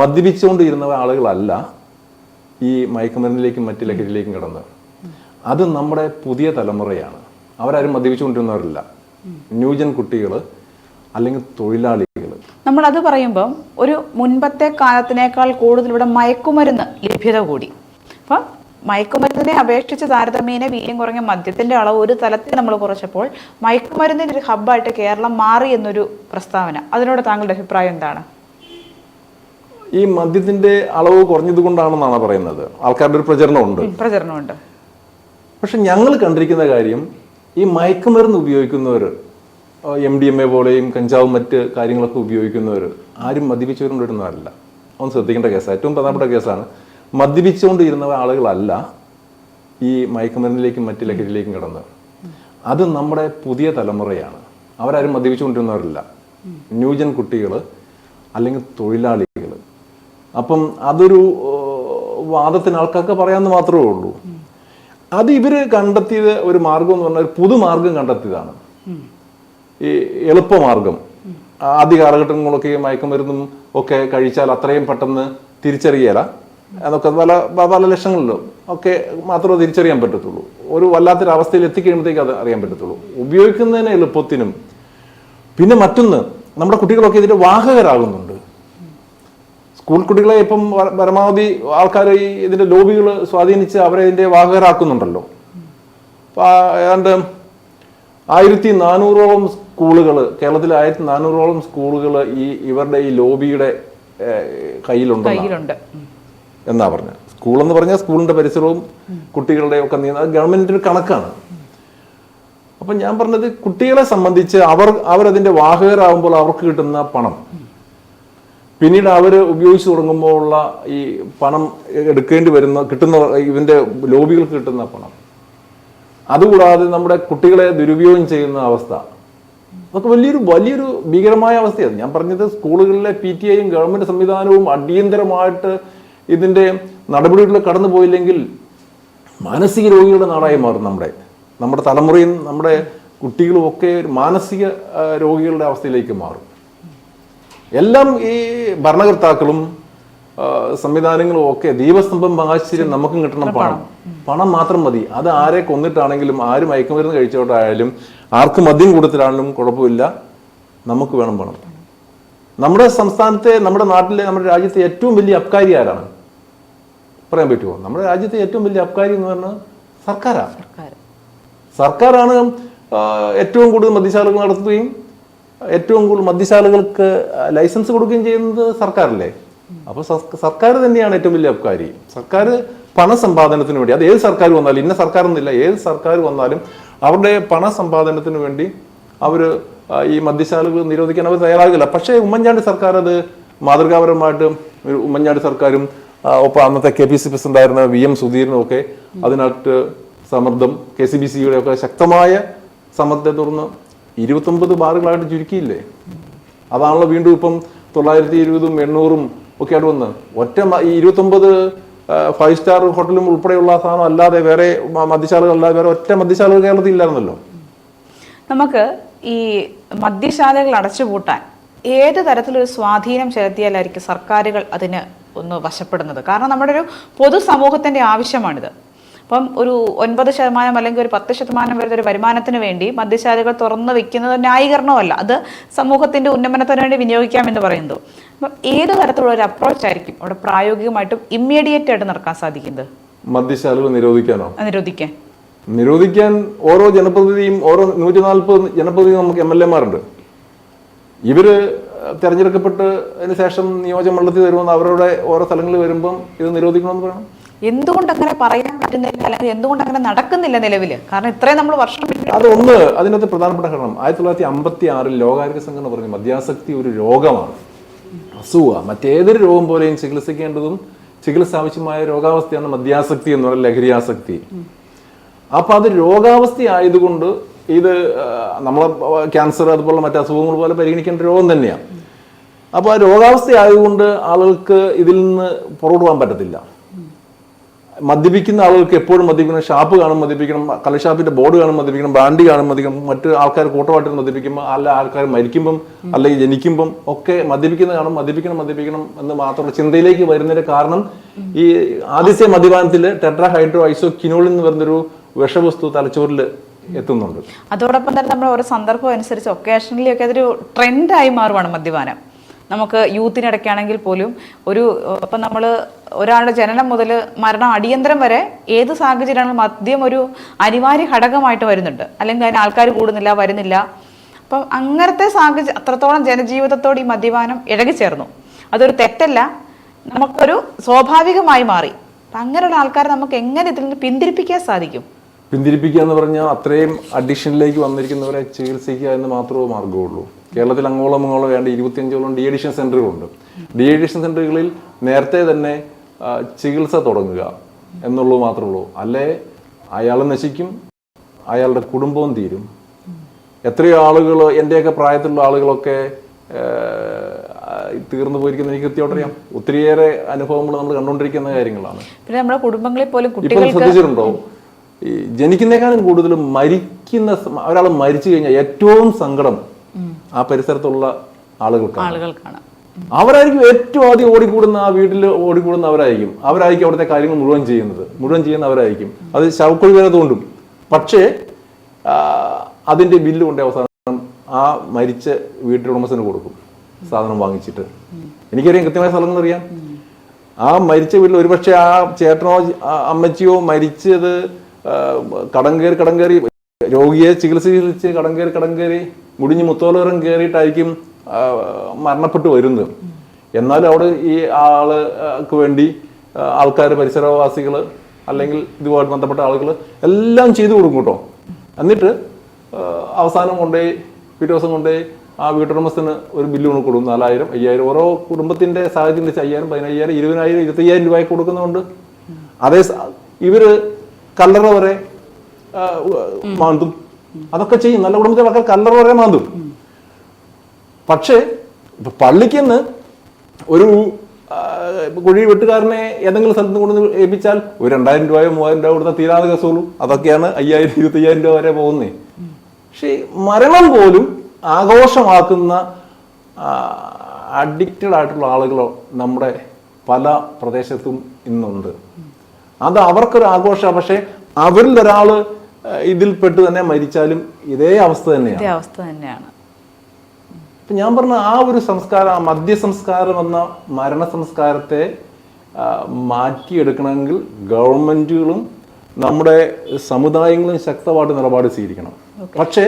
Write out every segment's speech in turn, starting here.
മദ്യപിച്ചുകൊണ്ടിരുന്ന ആളുകളല്ല ഈ മയക്കുമരുന്നിലേക്കും മറ്റ് ലഹരിയിലേക്കും കടന്നത് അത് നമ്മുടെ പുതിയ തലമുറയാണ്. അവരാരും മദ്യപിച്ചുകൊണ്ടിരുന്നവരല്ല. ന്യൂജൻ കുട്ടികൾ അല്ലെങ്കിൽ തൊഴിലാളികൾ. നമ്മൾ അത് പറയുമ്പം ഒരു മുൻപത്തെ കാലത്തിനേക്കാൾ കൂടുതൽ ഇവിടെ മയക്കുമരുന്ന് ലഭ്യത കൂടി. അപ്പം മയക്കുമരുന്നിനെ അപേക്ഷിച്ച് താരതമ്യേന വീര്യം കുറഞ്ഞ മദ്യത്തിന്റെ അളവ് ഒരു തലത്തിൽ നമ്മൾ കുറച്ചപ്പോൾ മയക്കുമരുന്നിന്റെ ഒരു ഹബ്ബായിട്ട് കേരളം മാറി എന്നൊരു പ്രസ്താവന. അതിനോട് താങ്കളുടെ അഭിപ്രായം എന്താണ്? ഈ മദ്യത്തിന്റെ അളവ് കുറഞ്ഞത് കൊണ്ടാണെന്നാണ് പറയുന്നത്. ആൾക്കാരുടെ ഒരു പ്രചരണമുണ്ട്. പ്രചരണമുണ്ട്. പക്ഷെ ഞങ്ങൾ കണ്ടിരിക്കുന്ന കാര്യം ഈ മയക്കുമരുന്ന് ഉപയോഗിക്കുന്നവർ എം ഡി എം എ പോലെയും കഞ്ചാവും മറ്റ് കാര്യങ്ങളൊക്കെ ഉപയോഗിക്കുന്നവർ ആരും മദ്യപിച്ചുകൊണ്ടിരുന്നവരല്ല. ഒന്ന് ശ്രദ്ധിക്കേണ്ട കേസാണ് ഏറ്റവും പ്രധാനപ്പെട്ട കേസാണ് മദ്യപിച്ചുകൊണ്ടിരുന്ന ആളുകളല്ല ഈ മയക്കുമരുന്നിലേക്കും മറ്റ് ലഹരിയിലേക്കും കിടന്നത് അത് നമ്മുടെ പുതിയ തലമുറയാണ്. അവരാരും മദ്യപിച്ചുകൊണ്ടിരുന്നവരല്ല. ന്യൂജൻ കുട്ടികൾ അല്ലെങ്കിൽ തൊഴിലാളികൾ അപ്പം അതൊരു വാദത്തിന് ആൾക്കാർക്ക് പറയാമെന്ന് മാത്രമേ ഉള്ളൂ. അത് ഇവർ കണ്ടെത്തിയത് ഒരു മാർഗം എന്ന് പറഞ്ഞാൽ ഒരു പുതുമാർഗം കണ്ടെത്തിയതാണ്. ഈ എളുപ്പമാർഗം ആദ്യ കാലഘട്ടങ്ങളൊക്കെ മയക്കുമരുന്നും ഒക്കെ കഴിച്ചാൽ അത്രയും പെട്ടെന്ന് തിരിച്ചറിയല. എന്നൊക്കെ പല പല ലക്ഷങ്ങളിലും ഒക്കെ മാത്രമേ തിരിച്ചറിയാൻ പറ്റത്തുള്ളൂ. ഒരു വല്ലാത്തൊരു അവസ്ഥയിൽ എത്തിക്കഴിയുമ്പോഴത്തേക്ക് അത് അറിയാൻ പറ്റത്തുള്ളൂ. ഉപയോഗിക്കുന്നതിന് എളുപ്പത്തിനും. പിന്നെ മറ്റൊന്ന് നമ്മുടെ കുട്ടികളൊക്കെ ഇതിന്റെ വാഹകരാകുന്നുണ്ട്. സ്കൂൾ കുട്ടികളെ ഇപ്പം പരമാവധി ആൾക്കാർ ഈ ഇതിന്റെ ലോബികൾ സ്വാധീനിച്ച് അവരെ ഇതിന്റെ വാഹകരാക്കുന്നുണ്ടല്ലോ. ഏതാണ്ട് ആയിരത്തി നാനൂറോളം സ്കൂളുകൾ കേരളത്തിൽ ആയിരത്തി നാനൂറോളം സ്കൂളുകൾ ഈ ഇവരുടെ ഈ ലോബിയുടെ കയ്യിലുണ്ട്. എന്നാ പറഞ്ഞത് സ്കൂൾ എന്ന് പറഞ്ഞാൽ സ്കൂളിന്റെ പരിസരവും കുട്ടികളുടെ ഒക്കെ നിയന്ത്രണം ഗവൺമെന്റിന്റെ ഒരു കണക്കാണ്. അപ്പൊ ഞാൻ പറഞ്ഞത് കുട്ടികളെ സംബന്ധിച്ച് അവർ അവരതിന്റെ വാഹകരാകുമ്പോൾ അവർക്ക് കിട്ടുന്ന പണം. പിന്നീട് അവർ ഉപയോഗിച്ച് തുടങ്ങുമ്പോൾ ഉള്ള ഈ പണം എടുക്കേണ്ടി വരുന്ന കിട്ടുന്ന ഇവന്റെ ലോബികൾക്ക് കിട്ടുന്ന പണം. അതുകൂടാതെ നമ്മുടെ കുട്ടികളെ ദുരുപയോഗം ചെയ്യുന്ന അവസ്ഥ. അതൊക്കെ വലിയൊരു വലിയൊരു ഭീകരമായ അവസ്ഥയാണ്. ഞാൻ പറഞ്ഞത് സ്കൂളുകളിലെ പി ടി ഐയും ഗവൺമെന്റ് സംവിധാനവും അടിയന്തരമായിട്ട് ഇതിന്റെ നടപടികളിൽ കടന്നു പോയില്ലെങ്കിൽ മാനസിക രോഗികളുടെ നാടായി മാറും നമ്മുടെ നമ്മുടെ തലമുറയും നമ്മുടെ കുട്ടികളും ഒക്കെ മാനസിക രോഗികളുടെ അവസ്ഥയിലേക്ക് മാറും. എല്ലാം ഈ ഭരണകർത്താക്കളും സംവിധാനങ്ങളും ഒക്കെ ദീപസ്തംഭം ആശ്ചര്യം നമുക്കും കിട്ടണം പണം. പണം. മാത്രം മതി. അത് ആരെ കൊന്നിട്ടാണെങ്കിലും ആര് മയക്കുമരുന്ന് കഴിച്ചോട്ടായാലും ആർക്ക് മദ്യം കൂടുതലാണെങ്കിലും കുഴപ്പമില്ല. നമുക്ക് വേണം പണം. നമ്മുടെ സംസ്ഥാനത്തെ നമ്മുടെ നാട്ടിലെ നമ്മുടെ രാജ്യത്തെ ഏറ്റവും വലിയ അബ്കാരി ആരാണ്? പറയാൻ പറ്റുമോ? നമ്മുടെ രാജ്യത്തെ ഏറ്റവും വലിയ അബ്കാരി എന്ന് പറഞ്ഞാൽ സർക്കാരാണ്. സർക്കാരാണ് ഏറ്റവും കൂടുതൽ മദ്യശാലകൾ നടത്തുകയും ഏറ്റവും കൂടുതൽ മദ്യശാലകൾക്ക് ലൈസൻസ് കൊടുക്കുകയും ചെയ്യുന്നത് സർക്കാരല്ലേ? അപ്പൊ സർക്കാർ തന്നെയാണ് ഏറ്റവും വലിയ അബ്കാരി. സർക്കാർ പണസമ്പാദനത്തിന് വേണ്ടി അത് ഏത് സർക്കാർ വന്നാലും ഇന്ന സർക്കാർ എന്നില്ല ഏത് സർക്കാർ വന്നാലും അവരുടെ പണസമ്പാദനത്തിന് വേണ്ടി അവർ ഈ മദ്യശാലകൾ നിരോധിക്കാൻ അവർ തയ്യാറാകില്ല. പക്ഷേ ഉമ്മൻചാണ്ടി സർക്കാർ അത് മാതൃകാപരമായിട്ട് ഉമ്മൻചാണ്ടി സർക്കാരും ഒപ്പം അന്നത്തെ കെ പി സി പ്രസിഡന്റ് ആയിരുന്ന വി എം സുധീരനും ഒക്കെ അതിനകത്ത് സമ്മർദ്ദം കെ സി ബി സിയുടെ ഒക്കെ ശക്തമായ സമ്മർദ്ദത്തെ തുടർന്ന് ഇരുപത്തൊമ്പത് ബാറുകളായിട്ട് ചുരുക്കിയില്ലേ? അതാണല്ലോ വീണ്ടും ഇപ്പം തൊള്ളായിരത്തി ഇരുപതും എണ്ണൂറും ഒക്കെ ആയിട്ട് വന്ന് ഒറ്റ ഈ ഇരുപത്തൊമ്പത് ഫൈവ് സ്റ്റാർ ഹോട്ടലും ഉൾപ്പെടെയുള്ള സാധനം അല്ലാതെ വേറെ മദ്യശാലകൾ അല്ലാതെ വേറെ ഒറ്റ മദ്യശാലകൾ കേരളത്തിൽ ഇല്ലായിരുന്നല്ലോ. നമുക്ക് ഈ മദ്യശാലകൾ അടച്ചുപൂട്ടാൻ ഏത് തരത്തിലൊരു സ്വാധീനം ചെലുത്തിയാലായിരിക്കും സർക്കാരുകൾ അതിന് ഒന്ന് വശപ്പെടുന്നത്? കാരണം നമ്മുടെ ഒരു പൊതുസമൂഹത്തിന്റെ ആവശ്യമാണിത്. അപ്പം ഒരു ഒൻപത് ശതമാനം അല്ലെങ്കിൽ ഒരു പത്ത് ശതമാനം വരുന്ന ഒരു വരുമാനത്തിന് വേണ്ടി മദ്യശാലകൾ തുറന്നു വെക്കുന്നത് ന്യായീകരണമല്ല. അത് സമൂഹത്തിന്റെ ഉന്നമനത്തിന് വേണ്ടി വിനിയോഗിക്കാം എന്ന് പറയുന്നത്. അപ്പം ഏത് തരത്തിലുള്ള ഒരു അപ്രോച്ച് ആയിരിക്കും അവിടെ പ്രായോഗികമായിട്ടും ഇമ്മീഡിയറ്റ് ആയിട്ട് നടക്കാൻ സാധിക്കുന്നത്? മദ്യശാലകൾ നിരോധിക്കാനോ? നിരോധിക്കാൻ. നിരോധിക്കാൻ ഓരോ ജനപ്രതിനിധിയും ഓരോ നൂറ്റി നാൽപ്പത് ജനപ്രതിനിധി നമുക്ക് എം എൽ എമാരുണ്ട്. ഇവർ തെരഞ്ഞെടുക്കപ്പെട്ട് അതിന് ശേഷം നിയോജകമണ്ഡലത്തിൽ വരുമ്പോൾ അവരുടെ ഓരോ സ്ഥലങ്ങളിൽ വരുമ്പം ഇത് നിരോധിക്കണമെന്ന് പറയണം. എന്തുകൊണ്ട് അങ്ങനെ പറയാൻ പറ്റുന്നില്ല അല്ലെങ്കിൽ എന്തുകൊണ്ട് അങ്ങനെ നടക്കുന്നില്ല നിലവിൽ കാരണം ഇത്രയും നമ്മൾ വർഷം അതൊന്ന് അത് അതിനകത്ത് പ്രധാനപ്പെട്ട കാരണം ആയിരത്തി തൊള്ളായിരത്തി അമ്പത്തി ആറിൽ ലോകാരോഗ്യ സംഘടന പറഞ്ഞു മദ്യാസക്തി ഒരു രോഗമാണ്. അസുഖ. മറ്റേതൊരു രോഗം പോലെയും ചികിത്സിക്കേണ്ടതും ചികിത്സ ആവശ്യമായ രോഗാവസ്ഥയാണ് മദ്യാസക്തി എന്ന് പറയുന്ന ലഹരിയാസക്തി. അപ്പൊ അത് രോഗാവസ്ഥ ആയതുകൊണ്ട് ഇത് നമ്മളെ ക്യാൻസർ അതുപോലെ മറ്റു അസുഖങ്ങൾ പോലെ പരിഗണിക്കേണ്ട രോഗം തന്നെയാണ് അപ്പോൾ ആ രോഗാവസ്ഥ ആയതുകൊണ്ട് ആളുകൾക്ക് ഇതിൽ നിന്ന് പുറകോട്ട് പോകാൻ പറ്റത്തില്ല. മദ്യപിക്കുന്ന ആളുകൾക്ക് എപ്പോഴും മദ്യപിക്കണം. ഷാപ്പ് കാണും മദ്യപിക്കണം. കള്ളഷാപ്പിന്റെ ബോർഡ് കാണും മദ്യപിക്കണം. ബ്രാൻഡി കാണും മദ്യപിക്കണം. മറ്റു ആൾക്കാർ കൂട്ടമായിട്ട് മദ്യപിക്കുമ്പോൾ അല്ല ആൾക്കാർ മരിക്കുമ്പം അല്ലെങ്കിൽ ജനിക്കുമ്പം ഒക്കെ മദ്യപിക്കുന്ന കാണും. മദ്യപിക്കണം മദ്യപിക്കണം എന്ന് മാത്രമുള്ള ചിന്തയിലേക്ക് വരുന്നതിന്റെ കാരണം ഈ ആദ്യത്തെ മദ്യപാനത്തിൽ ടെട്രാ ഹൈഡ്രോ ഐസോ കിനോൾ എന്ന് പറയുന്നൊരു വിഷവസ്തു തലച്ചോറിൽ എത്തുന്നുണ്ട്. അതോടൊപ്പം തന്നെ നമ്മൾ ഓരോ സന്ദർഭം അനുസരിച്ച് ഒക്കെ അതൊരു ട്രെൻഡായി മാറുവാണ് മദ്യപാനം. നമുക്ക് യൂത്തിനിടയ്ക്കാണെങ്കിൽ പോലും ഒരു ഇപ്പം നമ്മൾ ഒരാളുടെ ജനനം മുതൽ മരണം അടിയന്തരം വരെ ഏത് സാഹചര്യമാണെങ്കിലും മദ്യം ഒരു അനിവാര്യ ഘടകമായിട്ട് വരുന്നുണ്ട്. അല്ലെങ്കിൽ അതിന് ആൾക്കാർ കൂടുന്നില്ല വരുന്നില്ല. അപ്പം അങ്ങനത്തെ സാഹചര്യം അത്രത്തോളം ജനജീവിതത്തോട് ഈ മദ്യപാനം ഇഴകിച്ചേർന്നു അതൊരു തെറ്റല്ല. നമുക്കൊരു സ്വാഭാവികമായി മാറി. അങ്ങനെയുള്ള ആൾക്കാരെ നമുക്ക് എങ്ങനെ ഇതിൽ നിന്ന് പിന്തിരിപ്പിക്കാൻ സാധിക്കും? പിന്തിരിപ്പിക്കുക എന്ന് പറഞ്ഞാൽ അത്രയും അഡിക്ഷനിലേക്ക് വന്നിരിക്കുന്നവരെ ചികിത്സിക്കുക എന്ന് മാത്രമേ മാർഗമുള്ളൂ കേരളത്തിൽ അങ്ങോളം അങ്ങോളം വേണ്ട ഇരുപത്തിയഞ്ചോളം ഡി അഡിഷൻ സെന്ററുകളുണ്ട്. ഡി എഡിഷൻ സെന്ററുകളിൽ നേരത്തെ തന്നെ ചികിത്സ തുടങ്ങുക എന്നുള്ളത് മാത്രമേ ഉള്ളൂ. അല്ലേ? അയാൾ നശിക്കും അയാളുടെ കുടുംബവും തീരും. എത്രയോ ആളുകൾ എന്റെയൊക്കെ പ്രായത്തിലുള്ള ആളുകളൊക്കെ തീർന്നു പോയിരിക്കുന്ന എനിക്ക് കൃത്യമായിട്ടറിയാം ഒത്തിരിയേറെ അനുഭവങ്ങൾ നമ്മൾ കണ്ടുകൊണ്ടിരിക്കുന്ന കാര്യങ്ങളാണ്. പിന്നെ നമ്മുടെ കുടുംബങ്ങളിൽ പോലും കുട്ടികൾ ശ്രദ്ധിച്ചിട്ടുണ്ടോ? ഈ ജനിക്കുന്നേക്കാളും കൂടുതലും മരിക്കുന്ന ഒരാൾ മരിച്ചു കഴിഞ്ഞാൽ ഏറ്റവും സങ്കടം ആ പരിസരത്തുള്ള ആളുകൾക്കാണ്. ആളുകൾക്കാണ്. അവരായിരിക്കും ഏറ്റവും ആദ്യം ഓടിക്കൂടുന്ന ആ വീട്ടിൽ ഓടിക്കൂടുന്ന അവരായിരിക്കും. അവരായിരിക്കും അവിടുത്തെ കാര്യങ്ങൾ മുഴുവൻ ചെയ്യുന്നത്. മുഴുവൻ ചെയ്യുന്ന അവരായിരിക്കും. അത് ശവക്കുഴി വരെ തോണ്ടും. പക്ഷേ അതിന്റെ ബില്ല് കൊണ്ട് അവസാനം ആ മരിച്ച വീട്ടുടമസ്ഥന് കൊടുക്കും. സാധനം വാങ്ങിച്ചിട്ട്. എനിക്കറിയാം കൃത്യമായ സ്ഥലങ്ങൾ അറിയാം. ആ മരിച്ച വീട്ടിൽ ഒരുപക്ഷെ ആ ചേട്ടനോ അമ്മച്ചിയോ മരിച്ചത് കടം കയറി കടം കയറി രോഗിയെ ചികിത്സിച്ച് കടം കയറി കടം കയറി മുടിഞ്ഞ് മുത്തോലോരം കയറിയിട്ടായിരിക്കും മരണപ്പെട്ടു വരുന്നത്. എന്നാലും അവിടെ ഈ ആൾക്ക് വേണ്ടി ആൾക്കാർ പരിസരവാസികൾ അല്ലെങ്കിൽ ഇതുമായിട്ട് ബന്ധപ്പെട്ട ആളുകൾ എല്ലാം ചെയ്തു കൊടുക്കും കേട്ടോ. എന്നിട്ട് അവസാനം കൊണ്ടേ പിറ്റേ ദിവസം കൊണ്ടുപോയി ആ വീട്ടുടമസ്ഥന് ഒരു ബില്ല് കൊണ്ട് കൊടുക്കും നാലായിരം അയ്യായിരം. ഓരോ കുടുംബത്തിന്റെ സാഹചര്യം വെച്ച് അയ്യായിരം പതിനയ്യായിരം ഇരുപതിനായിരം ഇരുപത്തയ്യായിരം രൂപയ്ക്ക് കൊടുക്കുന്നതുകൊണ്ട് അതേ ഇവർ കല്ലറ വരെ മാന്തും. അതൊക്കെ ചെയ്യും. നല്ല കുടുംബത്തിലെ ആൾക്കാർ കല്ലറ വരെ മാന്തും. പക്ഷേ ഇപ്പൊ പള്ളിക്കുന്ന് ഒരു കുഴി വെട്ടുകാരനെ ഏതെങ്കിലും സ്ഥലത്ത് കൊണ്ടു ഏൽപ്പിച്ചാൽ ഒരു രണ്ടായിരം രൂപയോ മൂവായിരം രൂപ കൊടുത്താൽ തീരാതെ കേസുള്ളൂ അതൊക്കെയാണ് അയ്യായിരം ഇരുപത്തയ്യായിരം രൂപ വരെ പോകുന്നത് പക്ഷേ മരണം പോലും ആഘോഷമാക്കുന്ന അഡിക്റ്റഡ് ആയിട്ടുള്ള ആളുകളോ നമ്മുടെ പല പ്രദേശത്തും ഇന്നുണ്ട്. അത് അവർക്കൊരു ആഘോഷമാണ്. പക്ഷേ അവരിൽ ഒരാൾ ഇതിൽപ്പെട്ട് തന്നെ മരിച്ചാലും ഇതേ അവസ്ഥ തന്നെയാണ്. ഇതേ അവസ്ഥ തന്നെയാണ്. ഇപ്പൊ ഞാൻ പറഞ്ഞ ആ ഒരു സംസ്കാരം ആ മദ്യ സംസ്കാരം എന്ന മരണ സംസ്കാരത്തെ മാറ്റിയെടുക്കണമെങ്കിൽ ഗവൺമെന്റുകളും നമ്മുടെ സമുദായങ്ങളും ശക്തമായിട്ട് നിലപാട് സ്വീകരിക്കണം. പക്ഷേ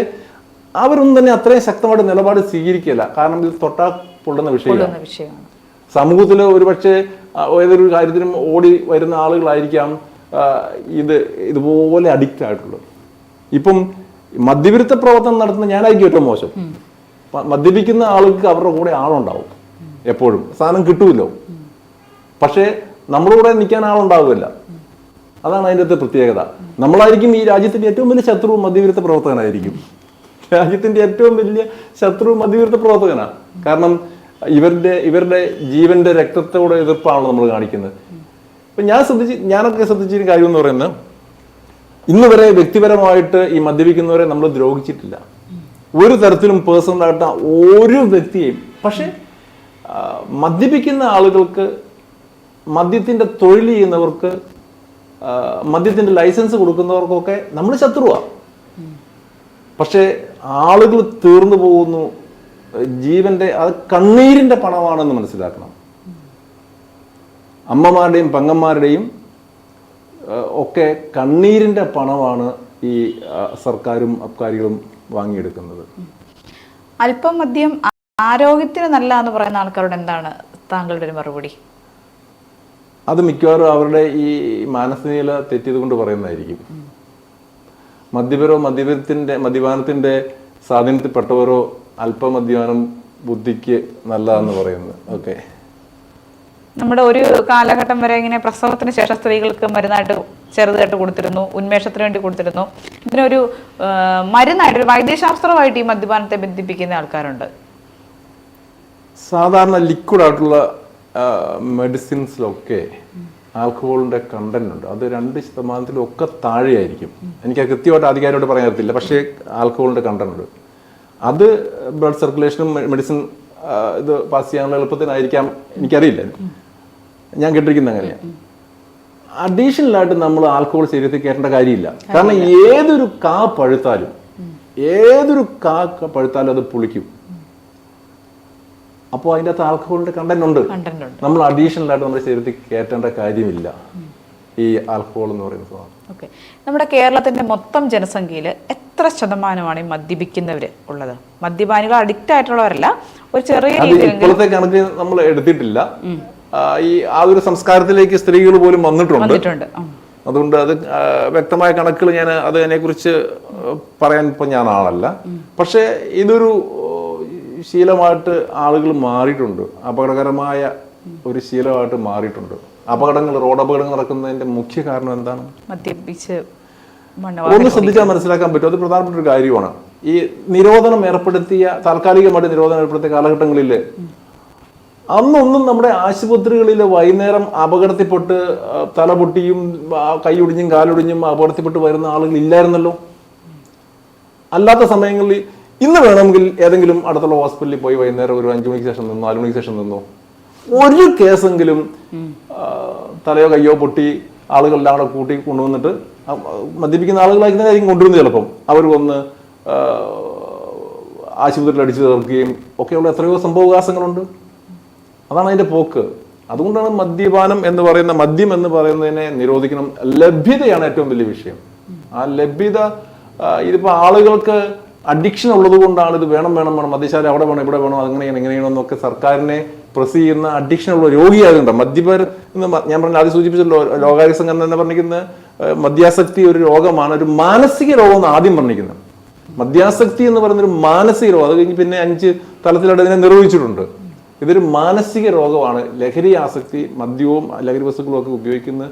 അവരൊന്നും തന്നെ അത്രയും ശക്തമായിട്ട് നിലപാട് സ്വീകരിക്കില്ല കാരണം ഇത് തൊട്ടാ പൊള്ളുന്ന വിഷയമാണ്. സമൂഹത്തിൽ ഒരുപക്ഷെ ഏതൊരു കാര്യത്തിനും ഓടി വരുന്ന ആളുകളായിരിക്കാം. ഇത് ഇതുപോലെ അഡിക്റ്റ് ആയിട്ടുള്ളത്. ഇപ്പം മദ്യവിരുദ്ധ പ്രവർത്തനം നടത്തുന്ന ഞാനായിരിക്കും ഏറ്റവും മോശം. മദ്യപിക്കുന്ന ആൾക്ക് അവരുടെ കൂടെ ആളുണ്ടാവും. എപ്പോഴും. സാധനം കിട്ടുമല്ലോ പക്ഷേ നമ്മുടെ കൂടെ നിൽക്കാൻ ആളുണ്ടാവില്ല. അതാണ് അതിന്റെ അകത്ത് പ്രത്യേകത. നമ്മളായിരിക്കും ഈ രാജ്യത്തിന്റെ ഏറ്റവും വലിയ ശത്രു മദ്യവിരുദ്ധ പ്രവർത്തകനായിരിക്കും. രാജ്യത്തിന്റെ ഏറ്റവും വലിയ ശത്രു മദ്യവിരുദ്ധ പ്രവർത്തകനാണ് കാരണം ഇവരുടെ ഇവരുടെ ജീവന്റെ രക്തത്തോടെ എതിർപ്പാണല്ലോ നമ്മൾ കാണിക്കുന്നത്. ഇപ്പൊ ഞാൻ ശ്രദ്ധിച്ച് ഞാനൊക്കെ ശ്രദ്ധിച്ചൊരു കാര്യം എന്ന് പറയുന്നത് ഇന്ന് വരെ വ്യക്തിപരമായിട്ട് ഈ മദ്യപിക്കുന്നവരെ നമ്മൾ ദ്രോഹിച്ചിട്ടില്ല. ഒരു തരത്തിലും പേഴ്സണൽ ആയിട്ട് ഒരു വ്യക്തിയെയും പക്ഷെ മദ്യപിക്കുന്ന ആളുകൾക്ക് മദ്യത്തിന്റെ തൊഴിൽ ചെയ്യുന്നവർക്ക് മദ്യത്തിന്റെ ലൈസൻസ് കൊടുക്കുന്നവർക്കൊക്കെ നമ്മൾ ശത്രുവാ. പക്ഷേ ആളുകൾ തീർന്നു പോകുന്നു. ജീവന്റെ അത് കണ്ണീരിന്റെ പണമാണെന്ന് മനസ്സിലാക്കണം. അമ്മമാരുടെയും പങ്ങന്മാരുടെയും ഒക്കെ കണ്ണീരിന്റെ പണമാണ് ഈ സർക്കാരും അബ്കാരികളും വാങ്ങിയെടുക്കുന്നത്. അല്പം മദ്യം ആരോഗ്യത്തിന് നല്ല എന്ന് പറയുന്ന ആൾക്കാരോട് എന്താണ് താങ്കളുടെ ഒരു മറുപടി? അത് മിക്കവാറും അവരുടെ ഈ മാനസികനില തെറ്റിയത് കൊണ്ട് പറയുന്നതായിരിക്കും. മദ്യപരോ മദ്യപത്തിന്റെ മദ്യപാനത്തിന്റെ സ്വാധീനത്തിൽപ്പെട്ടവരോ അല്പമദ്യപാനം ബുദ്ധിക്ക് നല്ലതാന്ന് പറയുന്നത്. ഓക്കെ. നമ്മുടെ ഒരു കാലഘട്ടം വരെ ഇങ്ങനെ പ്രസവത്തിന് ശേഷം സ്ത്രീകൾക്ക് മരുന്നായിട്ട് ചെറുതായിട്ട് കൊടുത്തിരുന്നു ഉന്മേഷത്തിന് വേണ്ടി കൊടുത്തിരുന്നു. ഇതിനൊരു മരുന്നായിട്ട് ഒരു വൈദ്യശാസ്ത്രമായിട്ട് ഈ മദ്യപാനത്തെ ബന്ധിപ്പിക്കുന്ന ആൾക്കാരുണ്ട്. സാധാരണ ലിക്വിഡ് ആയിട്ടുള്ള മെഡിസിൻസിലൊക്കെ ആൽക്കഹോളിന്റെ കണ്ടന്റ് ഉണ്ട്. അത് രണ്ട് ശതമാനത്തിലൊക്കെ താഴെയായിരിക്കും. എനിക്ക് കൃത്യമായിട്ട് അധികാരിയോട് പറയാൻ പറ്റില്ല പക്ഷേ ആൽക്കഹോളിന്റെ കണ്ടന്റ് ഉണ്ട്. അത് ബ്ലഡ് സർക്കുലേഷനും മെഡിസിൻ ഇത് പാസ് ചെയ്യാനുള്ള എളുപ്പത്തിനായിരിക്കാം എനിക്കറിയില്ല. ഞാൻ കേട്ടിരിക്കുന്ന അങ്ങനെയാണ് അഡീഷണലായിട്ട് നമ്മൾ ആൽക്കഹോൾ ശരീരത്തിൽ കയറേണ്ട കാര്യമില്ല. കാരണം ഏതൊരു കാ പഴുത്താലും ഏതൊരു കാ പഴുത്താലും അത് പുളിക്കും. അപ്പോൾ അതിന്റെ അകത്ത് ആൽക്കഹോളിന്റെ കണ്ടന്റ് ഉണ്ട്. നമ്മൾ അഡീഷണൽ ആയിട്ട് നമ്മുടെ ശരീരത്തിൽ കയറ്റേണ്ട കാര്യമില്ല. ഈ ആൽക്കഹോൾ എന്ന് പറയുന്ന സാധനം. ഓക്കെ നമ്മുടെ കേരളത്തിന്റെ മൊത്തം ജനസംഖ്യയിൽ എത്ര ശതമാനമാണ് ഈ മദ്യപിക്കുന്നവര് ഉള്ളത്? മദ്യപാനികൾ അഡിക്റ്റ് ആയിട്ടുള്ളവരല്ല. ഒരു ചെറിയ രീതിയിൽ ഇപ്പോഴത്തെ നമ്മൾ എടുത്തിട്ടില്ല. ഈ ആ ഒരു സംസ്കാരത്തിലേക്ക് സ്ത്രീകൾ പോലും വന്നിട്ടുണ്ട്. അതുകൊണ്ട് അത് വ്യക്തമായ കണക്കുകൾ ഞാൻ അത് അതിനെക്കുറിച്ച് പറയാൻ ഇപ്പം ഞാൻ ആളല്ല. പക്ഷേ ഇതൊരു ശീലമായിട്ട് ആളുകൾ മാറിയിട്ടുണ്ട്. അപകടകരമായ ഒരു ശീലമായിട്ട് മാറിയിട്ടുണ്ട്. അപകടങ്ങൾ റോഡ് അപകടങ്ങൾ നടക്കുന്നതിന്റെ മുഖ്യ കാരണം എന്താണ്? ഒന്ന് ശ്രദ്ധിച്ചാൽ മനസ്സിലാക്കാൻ പറ്റും. അത് പ്രധാനപ്പെട്ട ഒരു കാര്യമാണ്. ഈ നിരോധനം ഏർപ്പെടുത്തിയ താൽക്കാലികമായിട്ട് നിരോധനം ഏർപ്പെടുത്തിയ കാലഘട്ടങ്ങളിൽ അന്നൊന്നും നമ്മുടെ ആശുപത്രികളിൽ വൈകുന്നേരം അപകടത്തിൽപ്പെട്ട് തല തലപൊട്ടിയും ആ, കൈയൊടിഞ്ഞും കാലൊടിഞ്ഞും അപകടത്തിൽപ്പെട്ട് വരുന്ന ആളുകൾ ഇല്ലായിരുന്നല്ലോ? അല്ലാത്ത സമയങ്ങളിൽ ഇന്ന് വേണമെങ്കിൽ ഏതെങ്കിലും അടുത്തുള്ള ഹോസ്പിറ്റലിൽ പോയി വൈകുന്നേരം ഒരു അഞ്ചു മണിക്ക് ശേഷം നിന്നോ നാലു മണിക്ക് ശേഷം നിന്നോ ഒരു കേസെങ്കിലും തലയോ കയ്യോ പൊട്ടി ആളുകളെല്ലാം കൂടെ കൂട്ടി കൊണ്ടുവന്നിട്ട് മദ്യപിക്കുന്ന ആളുകളായിരിക്കും കൊണ്ടുവരുന്നത് ചിലപ്പം. അവർ വന്ന് ആശുപത്രിയിൽ അടിച്ചു തീർക്കുകയും ഒക്കെയുള്ള എത്രയോ സംഭവവികാസങ്ങളുണ്ട്. അതാണ് അതിന്റെ പോക്ക്. അതുകൊണ്ടാണ് മദ്യപാനം എന്ന് പറയുന്ന മദ്യം എന്ന് പറയുന്നതിനെ നിരോധിക്കണം. ലഭ്യതയാണ് ഏറ്റവും വലിയ വിഷയം. ആ ലഭ്യത ഇതിപ്പോൾ ഇതിപ്പോ ആളുകൾക്ക് അഡിക്ഷൻ ഉള്ളത് കൊണ്ടാണ് ഇത് വേണം വേണം വേണം. മദ്യശാല അവിടെ വേണം ഇവിടെ വേണം അങ്ങനെയാണ് എങ്ങനെയാണ് എന്നൊക്കെ സർക്കാരിനെ പ്രസ് ചെയ്യുന്ന അഡിക്ഷൻ ഉള്ള രോഗിയാകുന്നുണ്ട് മദ്യപർ എന്ന് ഞാൻ പറഞ്ഞ ആദ്യം സൂചിപ്പിച്ചല്ലോ ലോകാര്യ സംഘം എന്ന് പറഞ്ഞിരിക്കുന്ന മദ്യാസക്തി ഒരു രോഗമാണ് ഒരു മാനസിക രോഗം ആദ്യം പറഞ്ഞിരിക്കുന്നത്. മദ്യാസക്തി എന്ന് പറയുന്ന ഒരു മാനസിക രോഗം അത് കഴിഞ്ഞ് പിന്നെ അഞ്ച് തലത്തിലായിട്ട് ഇതിനെ നിർവഹിച്ചിട്ടുണ്ട്. ഇതൊരു മാനസിക രോഗമാണ്. ലഹരി ആസക്തി മദ്യവും ലഹരി വസ്തുക്കളും ഒക്കെ ഉപയോഗിക്കുന്ന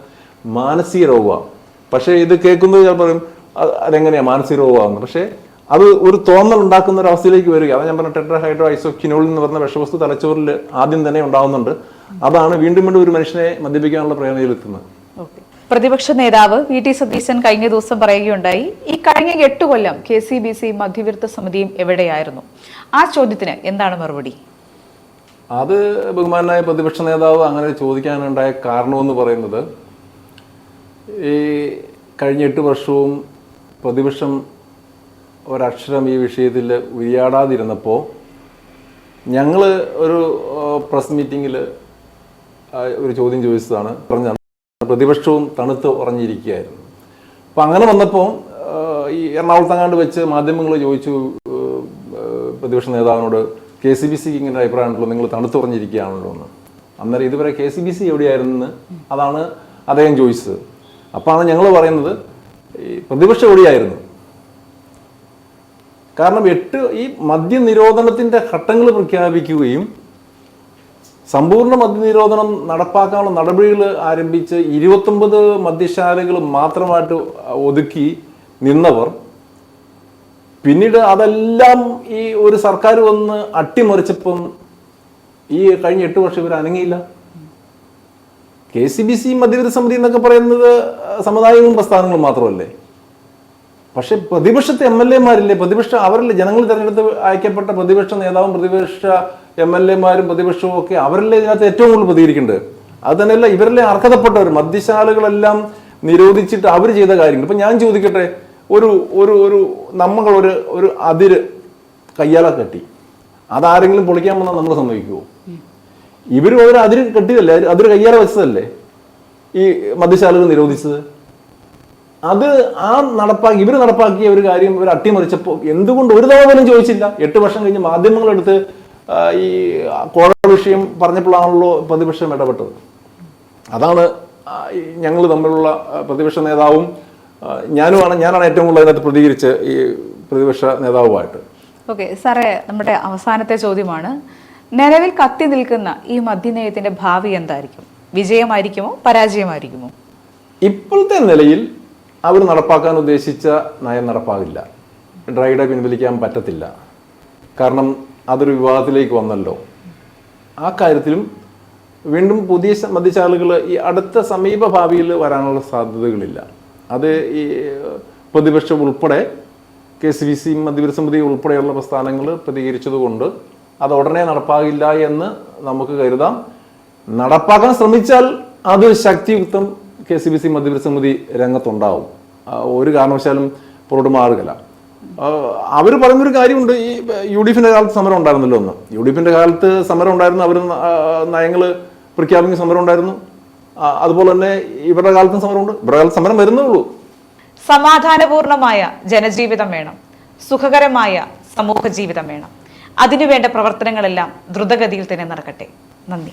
മാനസിക രോഗമാണ്. പക്ഷേ ഇത് കേൾക്കുന്നത് ഞാൻ പറയും അതെങ്ങനെയാണ് അതെങ്ങനെയാ? മാനസിക രോഗമാകുന്നത് പക്ഷേ അത് ഒരു തോന്നൽ ഉണ്ടാക്കുന്ന ഒരു അവസ്ഥയിലേക്ക് വരിക. അതാണ് ഞാൻ പറഞ്ഞ ടെട്രാ ഹൈഡ്രോ ഐസോക്കിനോൾ എന്ന് പറഞ്ഞ വിഷവസ്തു തലച്ചോറിൽ ആദ്യം തന്നെ ഉണ്ടാകുന്നുണ്ട് അതാണ് വീണ്ടും വീണ്ടും ഒരു മനുഷ്യനെ മദ്യപിക്കാനുള്ള പ്രേരണയിലെത്തുന്നത്. പ്രതിപക്ഷ നേതാവ് വി ടി സതീശൻ കഴിഞ്ഞ ദിവസം പറയുകയുണ്ടായി ഈ കഴിഞ്ഞ എട്ട് കൊല്ലം കെ സി ബി സി മധ്യവിരുദ്ധ സമിതിയും എവിടെയായിരുന്നു? ആ ചോദ്യത്തിന് എന്താണ് മറുപടി? അത് ബഹുമാനായ പ്രതിപക്ഷ നേതാവ് അങ്ങനെ ചോദിക്കാനുണ്ടായ കാരണമെന്ന് പറയുന്നത് ഈ കഴിഞ്ഞ എട്ട് വർഷവും പ്രതിപക്ഷം ഒരക്ഷരം ഈ വിഷയത്തിൽ ഉരിയാടാതിരുന്നപ്പോൾ ഞങ്ങൾ ഒരു പ്രസ് മീറ്റിങ്ങിൽ ഒരു ചോദ്യം ചോദിച്ചതാണ്. പറഞ്ഞതാണ് പ്രതിപക്ഷവും തണുത്ത് ഉറഞ്ഞിരിക്കുകയായിരുന്നു. അപ്പം അങ്ങനെ വന്നപ്പോൾ ഈ എറണാകുളത്തങ്ങാണ്ട് വെച്ച് മാധ്യമങ്ങൾ ചോദിച്ചു പ്രതിപക്ഷ നേതാവിനോട് കെ സി ബി സിക്ക് ഇങ്ങനെ അഭിപ്രായമുണ്ടല്ലോ നിങ്ങൾ തണുത്തുറഞ്ഞിരിക്കുകയാണല്ലോ എന്ന്. അന്നേരം ഇതുവരെ കെ സി ബി സി എവിടെയായിരുന്നെന്ന് അതാണ് അദ്ദേഹം ചോദിച്ചത്. അപ്പോഴാണ് ഞങ്ങൾ പറയുന്നത് ഈ പ്രതിപക്ഷം എവിടെയായിരുന്നു? കാരണം എട്ട് ഈ മദ്യനിരോധനത്തിന്റെ ഘട്ടങ്ങൾ പ്രഖ്യാപിക്കുകയും സമ്പൂർണ മദ്യനിരോധനം നടപ്പാക്കാനുള്ള നടപടികൾ ആരംഭിച്ച് ഇരുപത്തൊമ്പത് മദ്യശാലകൾ മാത്രമായിട്ട് ഒതുക്കി നിന്നവർ പിന്നീട് അതെല്ലാം ഈ ഒരു സർക്കാർ വന്ന് അട്ടിമറിച്ചപ്പം ഈ കഴിഞ്ഞ എട്ട് വർഷം ഇവർ അനങ്ങിയില്ല. കെ സി ബി സി മധ്യവിധ സമിതി എന്നൊക്കെ പറയുന്നത് സമുദായവും പ്രസ്ഥാനങ്ങളും മാത്രമല്ലേ? പക്ഷെ പ്രതിപക്ഷത്തെ എം എൽ എമാരില്ലേ? പ്രതിപക്ഷ അവരല്ലേ ജനങ്ങൾ തെരഞ്ഞെടുത്ത് അയക്കപ്പെട്ട പ്രതിപക്ഷ നേതാവും പ്രതിപക്ഷ എം എൽ എമാരും പ്രതിപക്ഷവും ഒക്കെ അവരല്ലേ ഇതിനകത്ത് ഏറ്റവും കൂടുതൽ പ്രതികരിക്കേണ്ടത് അത് തന്നെയല്ല ഇവരല്ലേ അർഹതപ്പെട്ടവർ മദ്യശാലകളെല്ലാം നിരോധിച്ചിട്ട് അവർ ചെയ്ത കാര്യങ്ങൾ. ഇപ്പൊ ഞാൻ ചോദിക്കട്ടെ ഒരു ഒരു ഒരു നമ്മൾ ഒരു അതിര് കയ്യാല കെട്ടി. അതാരെങ്കിലും പൊളിക്കാൻ വന്നാൽ നമ്മൾ സമ്മതിക്കുമോ ഇവരും ഒരു അതിര് കെട്ടിയതല്ലേ? അതിര് കയ്യാലെ വെച്ചതല്ലേ? ഈ മദ്യശാലകൾ നിരോധിച്ചത്? അത് ആ നടപ്പാക്കി ഇവർ നടപ്പാക്കിയ ഒരു കാര്യം ഇവർ അട്ടിമറിച്ചപ്പോൾ എന്തുകൊണ്ട് ഒരു തവണ പോലും ചോദിച്ചില്ല? എട്ട് വർഷം കഴിഞ്ഞ് മാധ്യമങ്ങളെടുത്ത് ഈ കോഴ വിഷയം പറഞ്ഞപ്പോഴാണല്ലോ പ്രതിപക്ഷം ഇടപെട്ടത്. അതാണ് ഞങ്ങൾ തമ്മിലുള്ള പ്രതിപക്ഷ നേതാവും ഞാനുമാണ് ഞാനാണ് ഏറ്റവും കൂടുതൽ അതിനകത്ത് പ്രതികരിച്ച് ഈ പ്രതിപക്ഷ നേതാവുമായിട്ട്. ഓക്കെ സാറേ നമ്മുടെ അവസാനത്തെ ചോദ്യമാണ്. നിലവിൽ കത്തി നിൽക്കുന്ന ഈ മദ്യനയത്തിന്റെ ഭാവി എന്തായിരിക്കും? വിജയമായിരിക്കുമോ? പരാജയമായിരിക്കുമോ? ഇപ്പോഴത്തെ നിലയിൽ അവർ നടപ്പാക്കാൻ ഉദ്ദേശിച്ച നയം നടപ്പാകില്ല. ഡ്രൈഡെ പിൻവലിക്കാൻ പറ്റത്തില്ല. കാരണം അതൊരു വിവാദത്തിലേക്ക് വന്നല്ലോ. ആ കാര്യത്തിലും വീണ്ടും പുതിയ മദ്യശാലകൾ ഈ അടുത്ത സമീപ ഭാവിയിൽ വരാനുള്ള സാധ്യതകളില്ല. അത് ഈ പ്രതിപക്ഷം ഉൾപ്പെടെ കെ സി ബി സി മദ്യപരസമിതി ഉൾപ്പെടെയുള്ള പ്രസ്ഥാനങ്ങൾ പ്രതികരിച്ചതുകൊണ്ട് അത് ഉടനെ നടപ്പാകില്ല എന്ന് നമുക്ക് കരുതാം. നടപ്പാക്കാൻ ശ്രമിച്ചാൽ അത് ശക്തിയുക്തം കെ സി ബി സി മദ്യപരസമിതി രംഗത്തുണ്ടാവും. ഒരു കാരണവശാലും പുറത്ത് മാറുകല അവർ പറയുന്നൊരു കാര്യമുണ്ട് ഈ യു ഡി എഫിന്റെ കാലത്ത് സമരം ഉണ്ടായിരുന്നല്ലോ ഒന്ന് യു ഡി എഫിന്റെ കാലത്ത് സമരം ഉണ്ടായിരുന്നു അവർ നയങ്ങൾ പ്രഖ്യാപിക്കുന്ന സമരം ഉണ്ടായിരുന്നു. അതുപോലെ തന്നെ ഇവരുടെ കാലത്തും സമരമുണ്ട്. ഇവരുടെ കാലത്ത് സമരം വരുന്നേ ഉള്ളൂ. സമാധാനപൂർണമായ ജനജീവിതം വേണം. സുഖകരമായ സമൂഹ ജീവിതം വേണം. അതിനുവേണ്ട പ്രവർത്തനങ്ങളെല്ലാം ദ്രുതഗതിയിൽ തന്നെ നടക്കട്ടെ. നന്ദി.